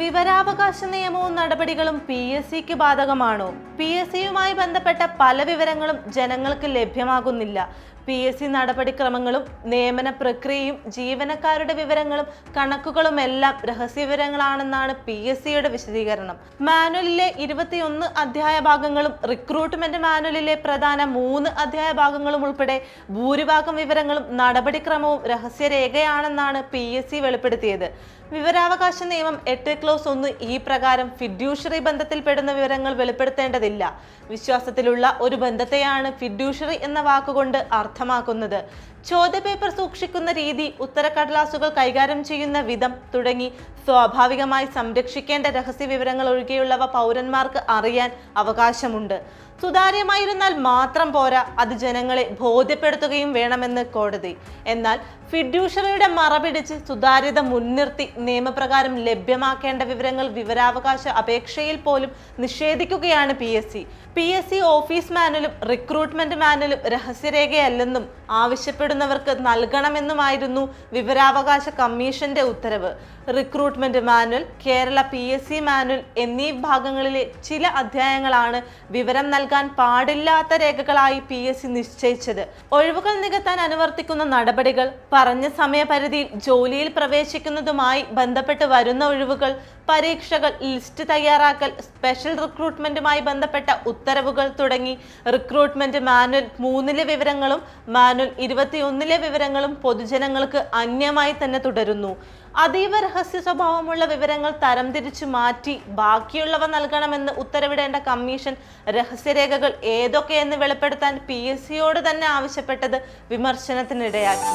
വിവരാവകാശ നിയമവും നടപടികളും പി എസ് സിക്ക് ബാധകമാണോ? പി എസ് സിയുമായി ബന്ധപ്പെട്ട പല വിവരങ്ങളും ജനങ്ങൾക്ക് ലഭ്യമാകുന്നില്ല. പി എസ് സി നടപടിക്രമങ്ങളും നിയമന പ്രക്രിയയും ജീവനക്കാരുടെ വിവരങ്ങളും കണക്കുകളും എല്ലാം രഹസ്യ വിവരങ്ങളാണെന്നാണ് പി എസ് സിയുടെ വിശദീകരണം. മാനുവലിലെ ഇരുപത്തിയൊന്ന് അധ്യായ ഭാഗങ്ങളും റിക്രൂട്ട്മെന്റ് മാനുവലിലെ പ്രധാന മൂന്ന് അധ്യായ ഭാഗങ്ങളും ഉൾപ്പെടെ ഭൂരിഭാഗം വിവരങ്ങളും നടപടിക്രമവും രഹസ്യരേഖയാണെന്നാണ് പി എസ് സി വെളിപ്പെടുത്തിയത്. വിവരാവകാശ നിയമം എട്ട് ക്ലോസ് ഒന്ന് ഈ പ്രകാരം ഫിഡ്യൂഷറി ബന്ധത്തിൽപ്പെടുന്ന വിവരങ്ങൾ വെളിപ്പെടുത്തേണ്ടതില്ല. വിശ്വാസത്തിലുള്ള ഒരു ബന്ധത്തെയാണ് ഫിഡ്യൂഷറി എന്ന വാക്കുകൊണ്ട് അർത്ഥമാക്കുന്നത്. ചോദ്യപേപ്പർ സൂക്ഷിക്കുന്ന രീതി ഉത്തരക്കടലാസുകൾ കൈകാര്യം ചെയ്യുന്ന വിധം തുടങ്ങി സ്വാഭാവികമായി സംരക്ഷിക്കേണ്ട രഹസ്യ വിവരങ്ങൾ ഒഴികെയുള്ളവ പൗരന്മാർക്ക് അറിയാൻ അവകാശമുണ്ട്. സുതാര്യമായിരുന്നാൽ മാത്രം പോരാ അത് ജനങ്ങളെ ബോധ്യപ്പെടുത്തുകയും വേണമെന്ന് കോടതി. എന്നാൽ ഫിഡ്യൂഷറിയുടെ മറപിടിച്ച് സുതാര്യത മുൻനിർത്തി നിയമപ്രകാരം ലഭ്യമാക്കേണ്ട വിവരങ്ങൾ വിവരാവകാശ അപേക്ഷയിൽ പോലും നിഷേധിക്കുകയാണ് P S C. P S C office മാനുവലും recruitment മാനുവലും രഹസ്യരേഖയല്ലെന്നും ആവശ്യപ്പെടുന്നവർക്ക് നൽകണമെന്നുമായിരുന്നു വിവരാവകാശ കമ്മീഷന്റെ ഉത്തരവ്. Recruitment manual Kerala P S C manual എന്നീ ഭാഗങ്ങളിലെ ചില അധ്യായങ്ങളാണ് വിവരം നൽകാൻ പാടില്ലാത്ത രേഖകളായി പി എസ് സി നിശ്ചയിച്ചത്. ഒഴിവുകൾ നികത്താൻ അനുവർത്തിക്കുന്ന നടപടികൾ പറഞ്ഞ സമയപരിധിയിൽ ജോലിയിൽ പ്രവേശിക്കുന്നതുമായി ബന്ധപ്പെട്ട് വരുന്ന ഒഴിവുകൾ പരീക്ഷകൾ ലിസ്റ്റ് തയ്യാറാക്കൽ സ്പെഷ്യൽ റിക്രൂട്ട്മെന്റുമായി ബന്ധപ്പെട്ട ഉത്തരവുകൾ തുടങ്ങി. റിക്രൂട്ട്മെന്റ് മാനുവൽ മൂന്നിലെ വിവരങ്ങളും മാനുവൽ ഇരുപത്തിയൊന്നിലെ വിവരങ്ങളും പൊതുജനങ്ങൾക്ക് അന്യമായി തന്നെ തുടരുന്നു. അതീവ രഹസ്യ സ്വഭാവമുള്ള വിവരങ്ങൾ തരംതിരിച്ചു മാറ്റി ബാക്കിയുള്ളവ നൽകണമെന്ന് ഉത്തരവിടേണ്ട കമ്മീഷൻ രഹസ്യരേഖകൾ ഏതൊക്കെയെന്ന് വെളിപ്പെടുത്താൻ പി എസ് സിയോട് തന്നെ ആവശ്യപ്പെട്ടത് വിമർശനത്തിനിടയാക്കി.